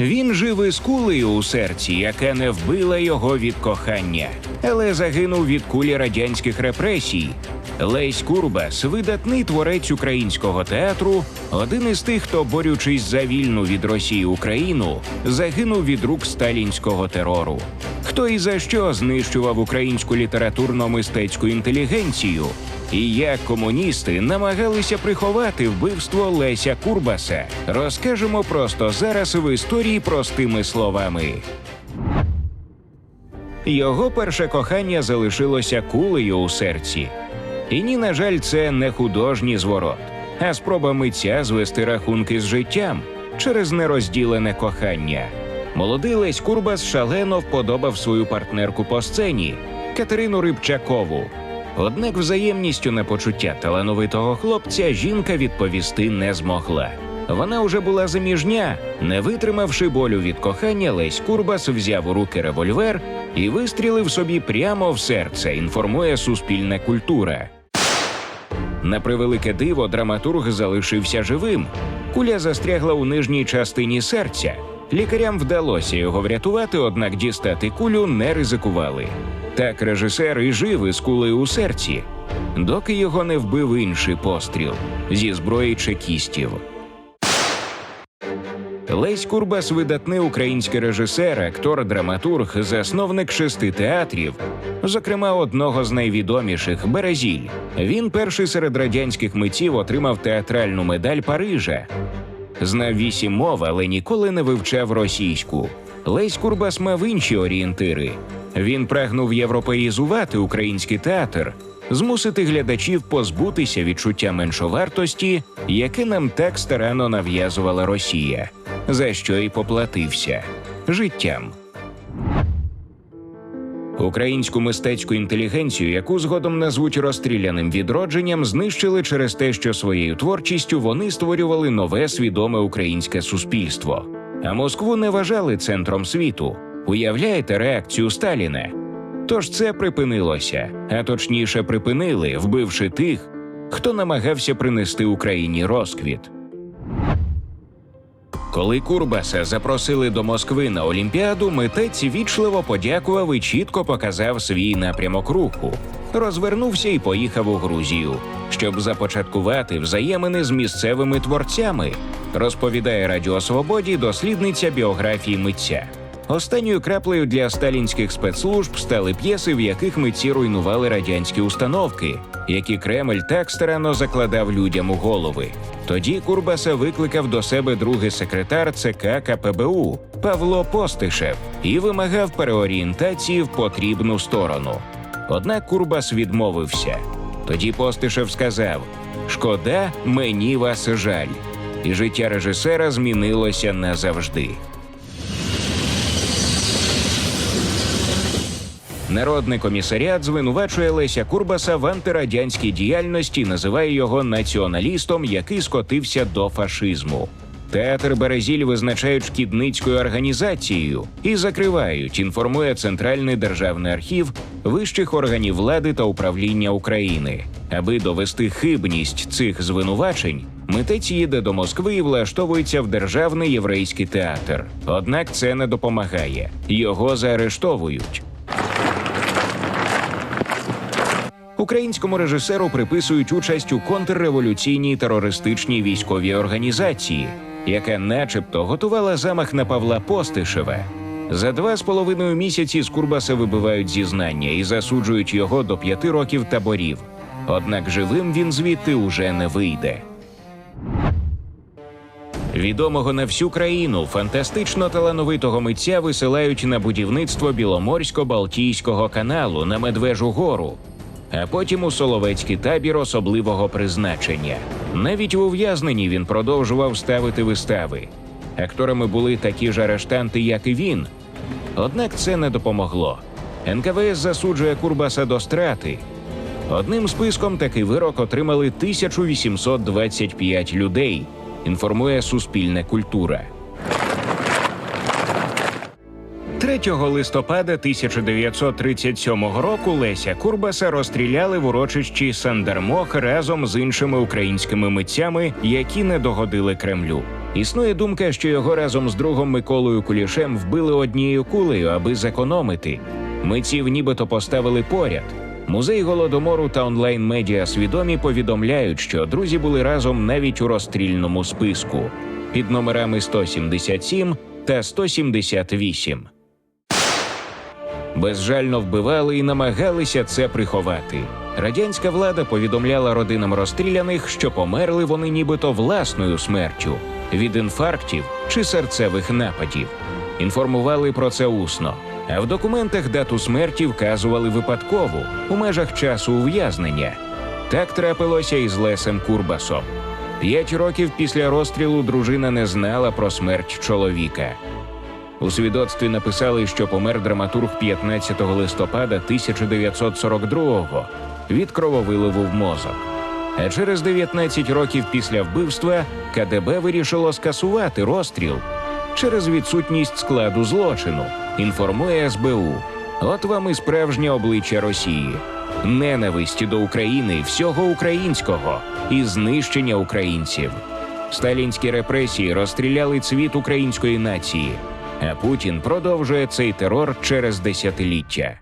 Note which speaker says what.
Speaker 1: Він жив із кулею у серці, яке не вбила його від кохання, але загинув від кулі радянських репресій. Лесь Курбас, видатний творець українського театру, один із тих, хто, борючись за вільну від Росії Україну, загинув від рук сталінського терору. Хто і за що знищував українську літературно-мистецьку інтелігенцію, і як комуністи намагалися приховати вбивство Леся Курбаса, розкажемо просто зараз в історії простими словами. Його перше кохання залишилося кулею у серці. І ні, на жаль, це не художній зворот, а спроба митця звести рахунки з життям через нерозділене кохання. Молодий Лесь Курбас шалено вподобав свою партнерку по сцені Катерину Рибчакову. Однак взаємністю на почуття талановитого хлопця жінка відповісти не змогла. Вона уже була заміжня. Не витримавши болю від кохання, Лесь Курбас взяв у руки револьвер і вистрілив собі прямо в серце. Інформує суспільна культура. На превелике диво, драматург залишився живим. Куля застрягла у нижній частині серця. Лікарям вдалося його врятувати, однак дістати кулю не ризикували. Так режисер і жив із кулею у серці, доки його не вбив інший постріл зі зброї чекістів. Лесь Курбас видатний український режисер, актор, драматург, засновник шести театрів, зокрема одного з найвідоміших Березіль. Він перший серед радянських митців отримав театральну медаль Парижа. Знав вісім мов, але ніколи не вивчав російську. Лесь Курбас мав інші орієнтири. Він прагнув європеїзувати український театр, змусити глядачів позбутися відчуття меншовартості, яке нам так старанно нав'язувала Росія, за що й поплатився життям. Українську мистецьку інтелігенцію, яку згодом назвуть розстріляним відродженням, знищили через те, що своєю творчістю вони створювали нове свідоме українське суспільство. А Москву не вважали центром світу. Уявляєте реакцію Сталіна? Тож це припинилося, а точніше припинили, вбивши тих, хто намагався принести Україні розквіт. Коли Курбаса запросили до Москви на Олімпіаду, митець вічливо подякував і чітко показав свій напрямок руху. Розвернувся і поїхав у Грузію, щоб започаткувати взаємини з місцевими творцями, розповідає Радіо Свободі дослідниця біографії митця. Останньою краплею для сталінських спецслужб стали п'єси, в яких митці руйнували радянські установки, які Кремль так старанно закладав людям у голови. Тоді Курбаса викликав до себе другий секретар ЦК КПБУ Павло Постишев і вимагав переорієнтації в потрібну сторону. Однак Курбас відмовився. Тоді Постишев сказав: Шкода, мені вас жаль. І життя режисера змінилося назавжди. Народний комісаріат звинувачує Леся Курбаса в антирадянській діяльності, називає його націоналістом, який скотився до фашизму. Театр Березіль визначають шкідницькою організацією і закривають. Інформує Центральний державний архів вищих органів влади та управління України. Аби довести хибність цих звинувачень, митець їде до Москви і влаштовується в державний єврейський театр. Однак це не допомагає. Його заарештовують. Українському режисеру приписують участь у контрреволюційній терористичній військовій організації, яка, начебто, готувала замах на Павла Постишева. За два з половиною місяці з Курбаса вибивають зізнання і засуджують його до п'яти років таборів. Однак живим він звідти уже не вийде. Відомого на всю країну фантастично талановитого митця висилають на будівництво Біломорсько-Балтійського каналу на Медвежу гору, а потім у Соловецький табір особливого призначення. Навіть в ув'язненні він продовжував ставити вистави. Акторами були такі ж арештанти, як і він. Однак це не допомогло. НКВС засуджує Курбаса до страти. Одним списком такий вирок отримали 1825 людей. Інформує Суспільна культура. 3 листопада 1937 року Леся Курбаса розстріляли в урочищі Сандармох разом з іншими українськими митцями, які не догодили Кремлю. Існує думка, що його разом з другом Миколою Кулішем вбили однією кулею, аби зекономити. Митців нібито поставили поряд. Музей голодомору та онлайн-медіа свідомі повідомляють, що друзі були разом навіть у розстрільному списку під номерами 177 та 178. Безжально вбивали і намагалися це приховати. Радянська влада повідомляла родинам розстріляних, що померли вони нібито власною смертю від інфарктів чи серцевих нападів. Інформували про це усно. А в документах дату смерті вказували випадково у межах часу ув'язнення. Так трапилося і з Лесем Курбасом. П'ять років після розстрілу дружина не знала про смерть чоловіка. У свідоцтві написали, що помер драматург 15 листопада 1942-го від крововиливу в мозок. А через 19 років після вбивства КДБ вирішило скасувати розстріл через відсутність складу злочину. Інформує СБУ. От вам і справжнє обличчя Росії. Ненависті до України, всього українського і знищення українців. Сталінські репресії розстріляли цвіт української нації, а Путін продовжує цей терор через десятиліття.